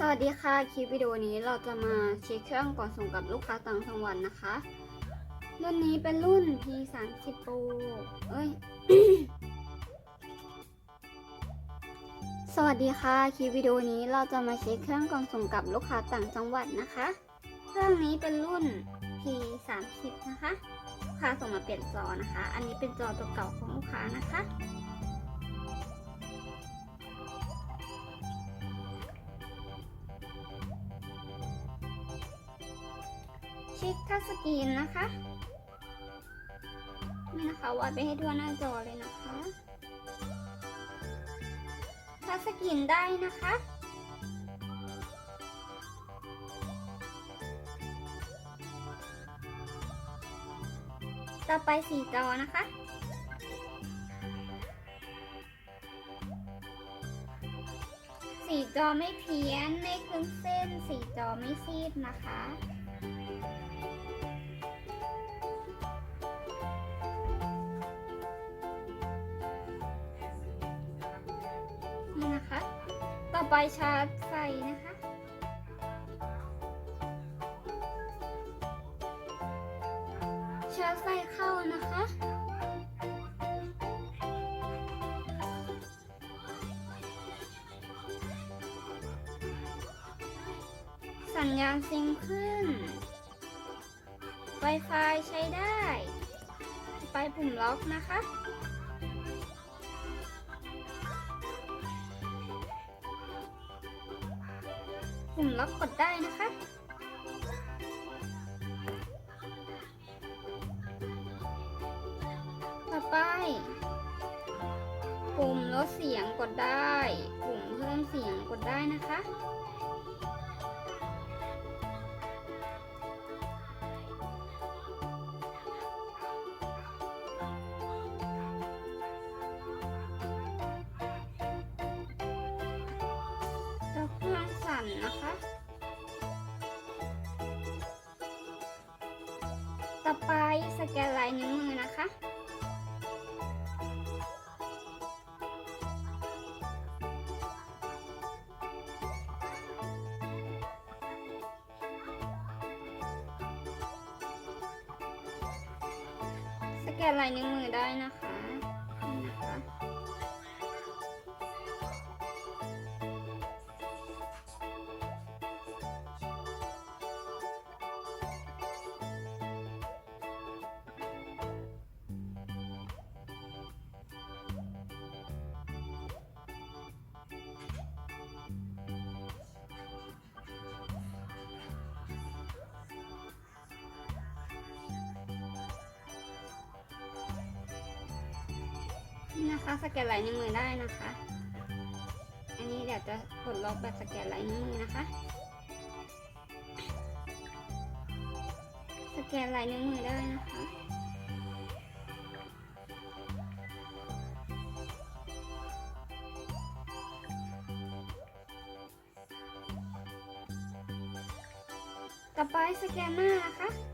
สวัสดีค่ะ คลิปวิดีโอนี้เราจะมาเช็คเครื่องก่อนส่งกับลูกค้าต่างจังหวัดนะคะ รุ่นนี้เป็นรุ่น P30 Pro เอ้ย สวัสดีค่ะ คลิปวิดีโอนี้เราจะมาเช็คเครื่องก่อนส่งกับลูกค้าต่างจังหวัดนะคะ เครื่องนี้เป็นรุ่น P30 นะคะ ลูกค้าส่งมาเปลี่ยนจอนะคะ อันนี้เป็นจอตัวเก่าของลูกค้านะคะ ชิคทัชสกรีนนะคะนี่นะคะวาดไปให้ทั่วหน้าจอเลยนะคะทัชสกรีนได้นะคะต่อไปสีจอนะคะ จอไม่เพี้ยนไม่ขึ้นเส้น สีจอไม่ซีดนะคะ นี่นะคะ ต่อไปชาร์จไฟนะคะ ชาร์จไฟเข้านะคะ สัญญาณซิงขึ้น Wi-Fi ใช้ได้ ไปปุ่มล็อกนะคะ ปุ่มล็อกกดได้นะคะต่อไป ปุ่มลดเสียงกดได้ ปุ่มเพิ่มเสียงกดได้นะคะ รื่องสั่นนะคะ ต่อไปสแกนลายนิ้วมือนะคะสแกนลายนิ้วมือได้นะคะ นี่นะคะสแกนลายนิ้วมือได้นะคะ อันนี้เดี๋ยวจะปลดล็อกแบบสแกนลายนิ้วมือนะคะ สแกนลายนิ้วมือได้นะคะต่อไปสแกนหน้านะคะ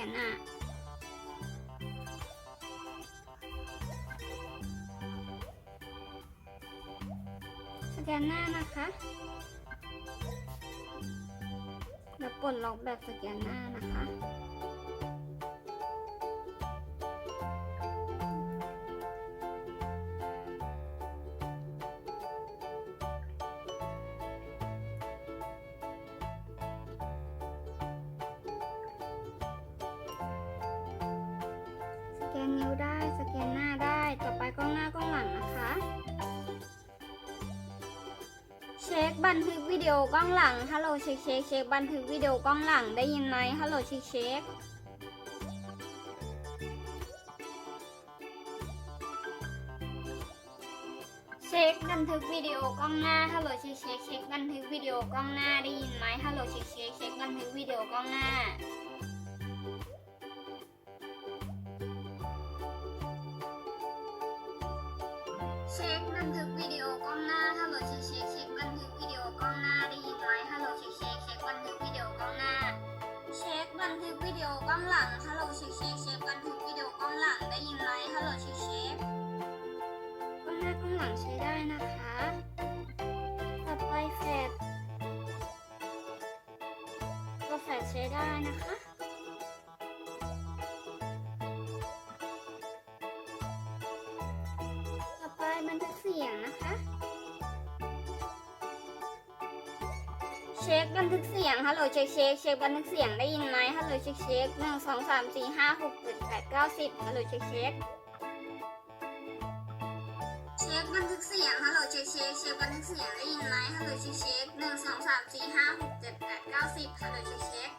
กนหน้าสแกนหน้านะคะแล้วปลดล็อกแบบสแกนหน้านะคะ บันทึกวิดีโอกล้องหลัง ฮัลโหลเช็คเช็คเช็คบันทึกวิดีโอกล้องหลังได้ยินไหมฮัลโหลเช็คเช็คเช็คบันทึกวิดีโอกล้องหน้า ฮัลโหลเช็คเช็คเช็คบันทึกวิดีโอกล้องหน้าได้ยินไหมฮัลโหลเช็คเช็คเช็คบันทึกวิดีโอกล้องหน้าเช็คบันทึกวิดีโอกล้องหน้าางหลังใช้ได้นะคะ ต่อไปแฟดก็แฟดใช้ได้นะคะต่อไปบันทึกเสียงนะคะ เช็คบันทึกเสียง ฮัลโหลเช็คเช็คเช็คบันทึกเสียงได้ยินไหมฮัลโหลเช็คเช็คหนึ่งสองสามสี่ห้าหกเจ็ดแปดเก้าสิบฮัลโหลเช็คเช็ค บันทึกเสียง ฮัลโหลเช็คเช็คเช็คบันทึกเสียงได้ยินไหมฮัลโหลเช็คเช็คหนึ่งสองสามสี่ห้าหกเจ็ดแปดเก้าสิบฮัลโหลเช็คเช็ค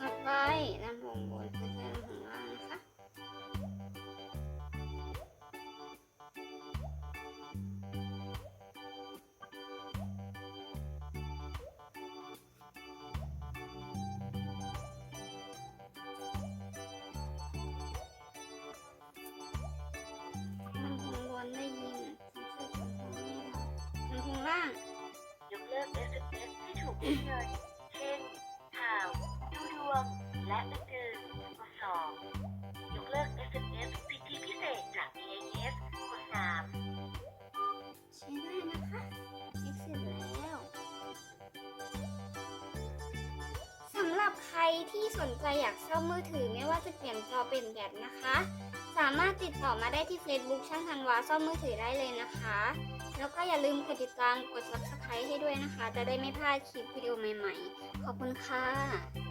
ถัดไป เงินเช่น ข่าว ดูดวง และอื่นๆกด2ยกเลิก SMS สิทธิพิเศษจาก AIS กด3ใช้ได้นะคะเช็คเสร็จแล้วสำหรับใครที่สนใจอยากซ่อมมือถือไม่ว่าจะเปลี่ยนจอเป็นแบตนะคะ สามารถติดต่อมาได้ที่ Facebook ช่างธันวาซ่อมมือถือได้เลยนะคะ แล้วก็อย่าลืมกดติดตามกด subscribe ให้ด้วยนะคะ จะได้ไม่พลาดคลิปวิดีโอใหม่ๆ ขอบคุณค่ะ